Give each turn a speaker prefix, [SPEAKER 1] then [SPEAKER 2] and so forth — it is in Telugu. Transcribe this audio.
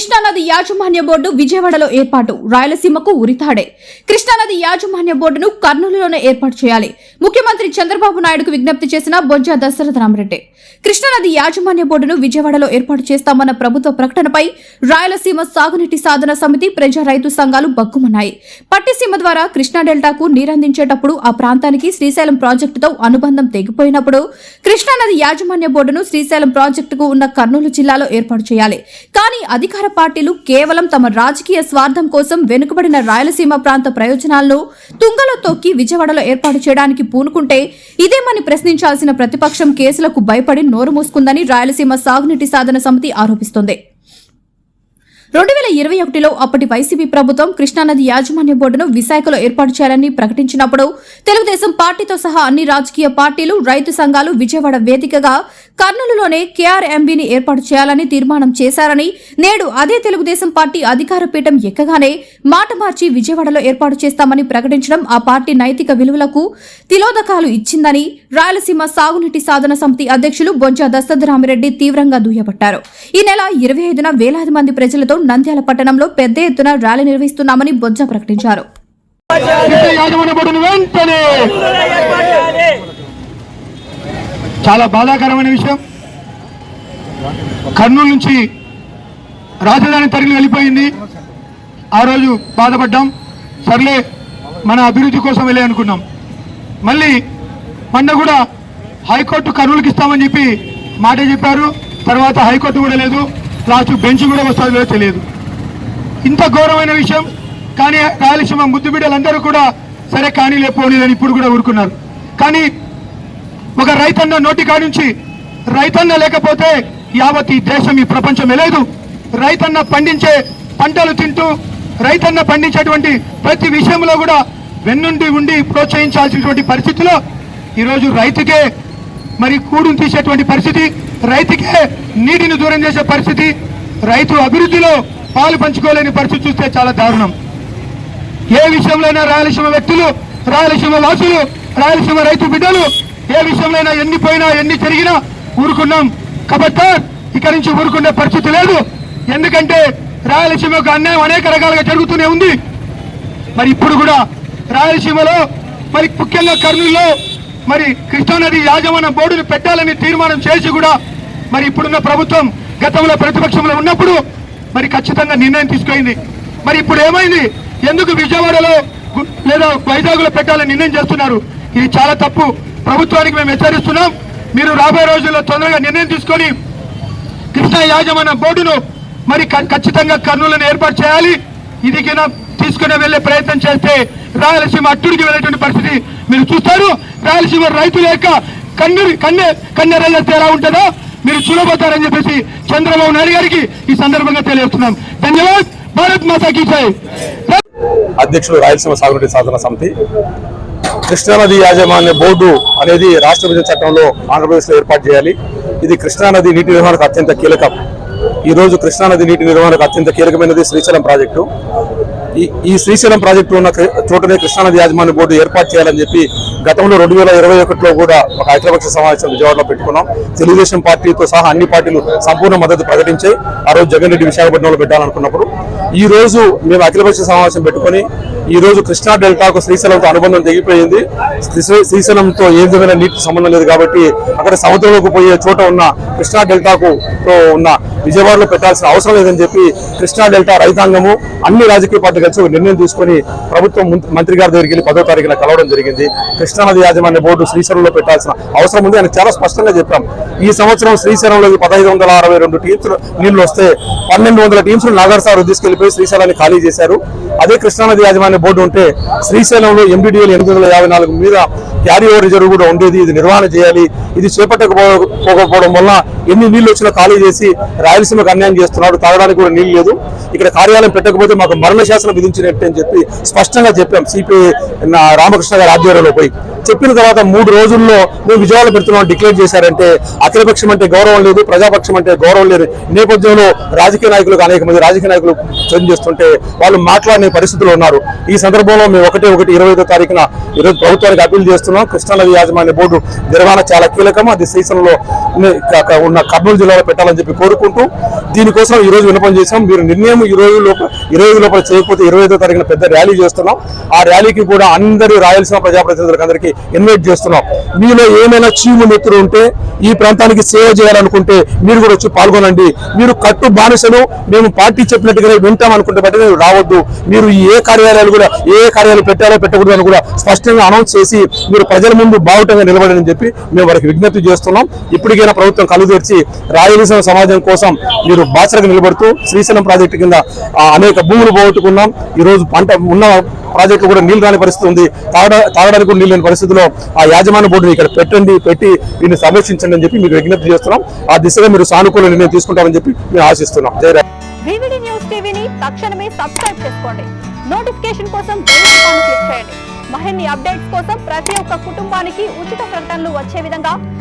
[SPEAKER 1] కృష్ణానది యాజమాన్య బోర్డు విజయవాడలో ఏర్పాటు. రాయలసీమకు ఉరితాడే. కృష్ణానది యాజమాన్య బోర్డును కర్నూలులోనే ఏర్పాటు చేయాలి. ముఖ్యమంత్రి చంద్రబాబు నాయుడుకు విజ్ఞప్తి చేసిన బొజ్జ దశరథ రామరెడ్డి కృష్ణానది యాజమాన్య బోర్డును విజయవాడలో ఏర్పాటు చేస్తామన్న ప్రభుత్వ ప్రకటనపై రాయలసీమ సాగునీటి సాధన సమితి ప్రజా రైతు సంఘాలు బగ్గుమన్నాయి. పట్టిసీమ ద్వారా కృష్ణా డెల్టాకు నీరందించేటప్పుడు ఆ ప్రాంతానికి శ్రీశైలం ప్రాజెక్టుతో అనుబంధం తెగిపోయినప్పుడు కృష్ణానది యాజమాన్య బోర్డును శ్రీశైలం ప్రాజెక్టుకు ఉన్న కర్నూలు జిల్లాలో ఏర్పాటు చేయాలి. కానీ అధికార పార్టీలు కేవలం తమ రాజకీయ స్వార్థం కోసం వెనుకబడిన రాయలసీమ ప్రాంత ప్రయోజనాలను తుంగలో తొక్కి విజయవాడలో ఏర్పాటు చేయడానికి పూనుకుంటే ఇదేమని ప్రశ్నించాల్సిన ప్రతిపక్షం కేసులకు భయపడి నోరు మూసుకుందని రాయలసీమ సాగునీటి సాధన సమితి ఆరోపిస్తోంది. రెండు వేల ఇరవై ఒకటిలో అప్పటి వైసీపీ ప్రభుత్వం కృష్ణానది యాజమాన్య బోర్డును విశాఖలో ఏర్పాటు చేయాలని ప్రకటించినప్పుడు తెలుగుదేశం పార్టీతో సహా అన్ని రాజకీయ పార్టీలు రైతు సంఘాలు విజయవాడ వేదికగా కర్నూలులోనే కేఆర్ఎంబీని ఏర్పాటు చేయాలని తీర్మానం చేశారని నేడు అదే తెలుగుదేశం పార్టీ అధికార పీఠం ఎక్కగానే మాట మార్చి విజయవాడలో ఏర్పాటు చేస్తామని ప్రకటించడం ఆ పార్టీ నైతిక విలువలకు తిలోదకాలు ఇచ్చిందని రాయలసీమ సాగునీటి సాధన సమితి అధ్యక్షులు బొజ్జ దశరథరామిరెడ్డి తీవ్రంగా దుయ్యబట్టారు. ఈ నెల ఇరవై ఐదున వేలాది మంది ప్రజలతో నంద్యాల పట్టణంలో పెద్ద ఎత్తున ర్యాలీ నిర్వహిస్తున్నామని బొజ్జ ప్రకటించారు.
[SPEAKER 2] వెంటనే చాలా బాధాకరమైన విషయం. కర్నూలు నుంచి రాజధాని తరలి వెళ్ళిపోయింది. ఆ రోజు బాధపడ్డాం. సర్లే మన అభివృద్ధి కోసం వెళ్ళే అనుకున్నాం. మళ్ళీ మొన్న కూడా హైకోర్టు కర్నూలుకి ఇస్తామని చెప్పి మాట చెప్పారు. తర్వాత హైకోర్టు కూడా లేదు. లాస్ట్ బెంచ్ కూడా వస్తుందో తెలియదు. ఇంత ఘోరమైన విషయం. కానీ రాయలసీమ ముద్దు బిడ్డలందరూ కూడా సరే కానీ లేకపోలేదని ఇప్పుడు కూడా ఊరుకున్నారు. కానీ ఒక రైతన్న నోటి కానుంచి రైతన్న లేకపోతే యావత్ ఈ దేశం ఈ ప్రపంచం లేదు రైతన్న పండించే పంటలు తింటూ రైతన్న పండించేటువంటి ప్రతి విషయంలో కూడా వెన్నుండి ఉండి ప్రోత్సహించాల్సినటువంటి పరిస్థితిలో ఈరోజు రైతుకే మరి కూడును తీసేటువంటి పరిస్థితి రైతుకే నీటిని దూరం చేసే పరిస్థితి రైతు అభివృద్ధిలో పాలు పంచుకోలేని పరిస్థితి చూస్తే చాలా దారుణం. ఏ విషయంలోనైనా రాయలసీమ వ్యక్తులు రాయలసీమ వాసులు రాయలసీమ రైతు బిడ్డలు ఏ విషయంలోనైనా ఎన్ని పోయినా ఎన్ని జరిగినా ఊరుకున్నాం. కాబట్టి ఇక్కడి నుంచి ఊరుకునే పరిస్థితి లేదు. ఎందుకంటే రాయలసీమకు అన్యాయం అనేక రకాలుగా జరుగుతూనే ఉంది. మరి ఇప్పుడు కూడా రాయలసీమలో మరి ముఖ్యంగా కర్నూలులో మరి కృష్ణానది యాజమాన్య బోర్డును పెట్టాలని తీర్మానం చేసి కూడా మరి ఇప్పుడున్న ప్రభుత్వం గతంలో ప్రతిపక్షంలో ఉన్నప్పుడు మరి ఖచ్చితంగా నిర్ణయం తీసుకుంది మరి ఇప్పుడు ఏమైంది? ఎందుకు విజయవాడలో లేదా వైజాగ్లో పెట్టాలని నిర్ణయం చేస్తున్నారు? ఇది చాలా తప్పు. ప్రభుత్వానికి మేము హెచ్చరిస్తున్నాం. మీరు రాబోయే రోజుల్లో తొందరగా నిర్ణయం తీసుకొని కృష్ణా యాజమాన్య బోర్డును మరి ఖచ్చితంగా కర్నూలును ఏర్పాటు చేయాలి. ఇది తీసుకుని వెళ్ళే ప్రయత్నం చేస్తే రాయలసీమ అట్టుడికి వెళ్ళేటువంటి పరిస్థితి మీరు చూస్తారు. రాయలసీమ రైతుల యొక్క కన్నీరు కన్నె కన్నెరల్లెత్తే ఎలా ఉంటుందో మీరు చూడబోతారని చెప్పేసి చంద్రబాబు నాయుడు గారికి ఈ సందర్భంగా తెలియజేస్తున్నాం. ధన్యవాద్. భారత్ మాతాకి జై.
[SPEAKER 3] అధ్యక్షుడు రాయలసీమ సాగునీటి సాధన సమితి కృష్ణానది యాజమాన్య బోర్డు అనేది రాష్ట్ర విభజన చట్టంలో ఆంధ్రప్రదేశ్లో ఏర్పాటు చేయాలి. ఇది కృష్ణానది నీటి నిర్వహణకు అత్యంత కీలకం. ఈరోజు కృష్ణానది నీటి నిర్వహణకు అత్యంత కీలకమైనది శ్రీశైలం ప్రాజెక్టు. ఈ ఈ శ్రీశైలం ప్రాజెక్టు ఉన్న చోటనే కృష్ణానది యాజమాన్య బోర్డు ఏర్పాటు చేయాలని చెప్పి గతంలో రెండు వేల ఇరవై ఒకటిలో కూడా ఒక అఖిలపక్ష సమావేశం విజయవాడలో పెట్టుకున్నాం. తెలుగుదేశం పార్టీతో సహా అన్ని పార్టీలు సంపూర్ణ మద్దతు ప్రకటించాయి. ఆ రోజు జగన్ రెడ్డి విశాఖపట్నంలో పెట్టాలనుకున్నప్పుడు ఈ రోజు మేము అఖిలపక్ష సమావేశం పెట్టుకొని ఈ రోజు కృష్ణా డెల్టాకు శ్రీశైలంతో అనుబంధం తెగిపోయింది. శ్రీశైలంతో ఏ విధమైన నీటి సంబంధం లేదు కాబట్టి అక్కడ సముద్రంలోకి పోయే చోట ఉన్న కృష్ణా డెల్టాకు తో ఉన్న విజయవాడలో పెట్టాల్సిన అవసరం లేదని చెప్పి కృష్ణా డెల్టా రైతాంగము అన్ని రాజకీయ పార్టీలు కలిసి ఒక నిర్ణయం తీసుకొని ప్రభుత్వం మంత్రి గారి దగ్గరికి వెళ్ళి పదో తారీఖున కలవడం జరిగింది. కృష్ణానది యాజమాన్య బోర్డు శ్రీశైలంలో పెట్టాల్సిన అవసరం ఉంది. అని చాలా స్పష్టంగా చెప్పాం. ఈ సంవత్సరం శ్రీశైలంలో పదహైదు వందల అరవై రెండు టీమ్స్ నీళ్ళు వస్తే పన్నెండు వందల టీమ్స్ నాగర్ సార్ తీసుకెళ్ళిపోయి శ్రీశైలాన్ని ఖాళీ చేశారు. అదే కృష్ణానది యాజమాన్య బోర్డు ఉంటే శ్రీశైలంలో ఎంబీడీఎల్ ఎనిమిది వందల యాభై నాలుగు మీద క్యారీ ఓవర్ రిజర్వ్ కూడా ఉండేది. ఇది నిర్వహణ చేయాలి. ఇది చేపట్టకపోకపోవడం వల్ల ఎన్ని నీళ్ళు వచ్చినా ఖాళీ చేసి రాయలసీమకు అన్యాయం చేస్తున్నాడు తాగడానికి కూడా నీళ్ళు లేదు. ఇక్కడ కార్యాలయం పెట్టకపోతే మాకు మరణ శాసనం విధించినట్టు అని చెప్పి స్పష్టంగా చెప్పాం సిపిఐ రామకృష్ణ గారి ఆధ్వర్యంలో పోయి. చెప్పిన తర్వాత మూడు రోజుల్లో మేము విజయవాడ పెడుతున్నాం డిక్లేర్ చేశారంటే అఖిలపక్షం అంటే గౌరవం లేదు ప్రజాపక్షం అంటే గౌరవం లేదు. నేపథ్యంలో రాజకీయ నాయకులకు అనేక మంది రాజకీయ నాయకులు చర్చ చేస్తుంటే వాళ్ళు మాట్లాడే పరిస్థితులు ఉన్నారు. ఈ సందర్భంలో మేము ఒకటి ఒకటి ఇరవై ఐదో తారీఖున ఈరోజు ప్రభుత్వానికి అప్పీల్ చేస్తున్నాం. కృష్ణానది యాజమాన్య బోర్డు నిర్వహణ చాలా కీలకం. అది సీజన్లో ఉన్న- క- కర్నూలు జిల్లాలో పెట్టాలని చెప్పి కోరుకుంటూ దీనికోసం ఈ రోజు విన్నపం చేశాం. మీరు నిర్ణయం ఈ రోజు లోపల ఇరవై లోపల చేయకపోతే ఇరవై ఐదో తారీఖున పెద్ద ర్యాలీ చేస్తున్నాం. ఆ ర్యాలీకి కూడా అందరి రాయలసీమ ప్రజాప్రతినిధులకు అందరికీ ఇన్వైట్ చేస్తున్నాం. మీలో ఏమైనా చీము మిత్రులు ఉంటే ఈ ప్రాంతానికి సేవ చేయాలనుకుంటే మీరు కూడా వచ్చి పాల్గొనండి. మీరు కట్టు బానిసలు మేము పార్టీ చెప్పినట్టుగానే వింటాం అనుకుంటే బట్టి మీరు రావద్దు. మీరు ఏ కార్యాలయాలు కూడా ఏ కార్యాలయాలు పెట్టాలో పెట్టకూడదు అని కూడా స్పష్టంగా అనౌన్స్ చేసి మీరు ప్రజల ముందు బావుటంగా నిలబడని చెప్పి మేము వారికి విజ్ఞప్తి చేస్తున్నాం. ఇప్పటికైనా ప్రభుత్వం కలుగు తెరిచి రాయలసీమ సమాజం కోసం మీరు బాసరకు నిలబడుతూ శ్రీశైలం ప్రాజెక్టు కింద అనేక భూములు పోగొట్టుకున్నాం. ఈరోజు పంట ఉన్న ప్రాజెక్టు కూడా నీళ్ళు రాని పరిస్థితి ఉంది. తాగడా తాగడానికి కూడా నీళ్ళు లేని పరిస్థితిలో ఆ యాజమాన్య బోర్డుని ఇక్కడ పెట్టండి పెట్టి దీన్ని సమీక్షించండి అని చెప్పి మీకు విజ్ఞప్తి చేస్తున్నాం. ఆ దిశగా మీరు సానుకూల నిర్ణయం తీసుకుంటారని చెప్పి మేము ఆశిస్తున్నాం. జై
[SPEAKER 4] న్యూస్ టీవీని తక్షణమే సబ్స్క్రైబ్ చేసుకోండి. నోటిఫికేషన్ కోసం బెల్ క్లిక్ చేయండి. మరిన్ని అప్డేట్స్ కోసం ప్రతి ఒక్క కుటుంబానికి ఉచిత ప్రకటనలు వచ్చే విధంగా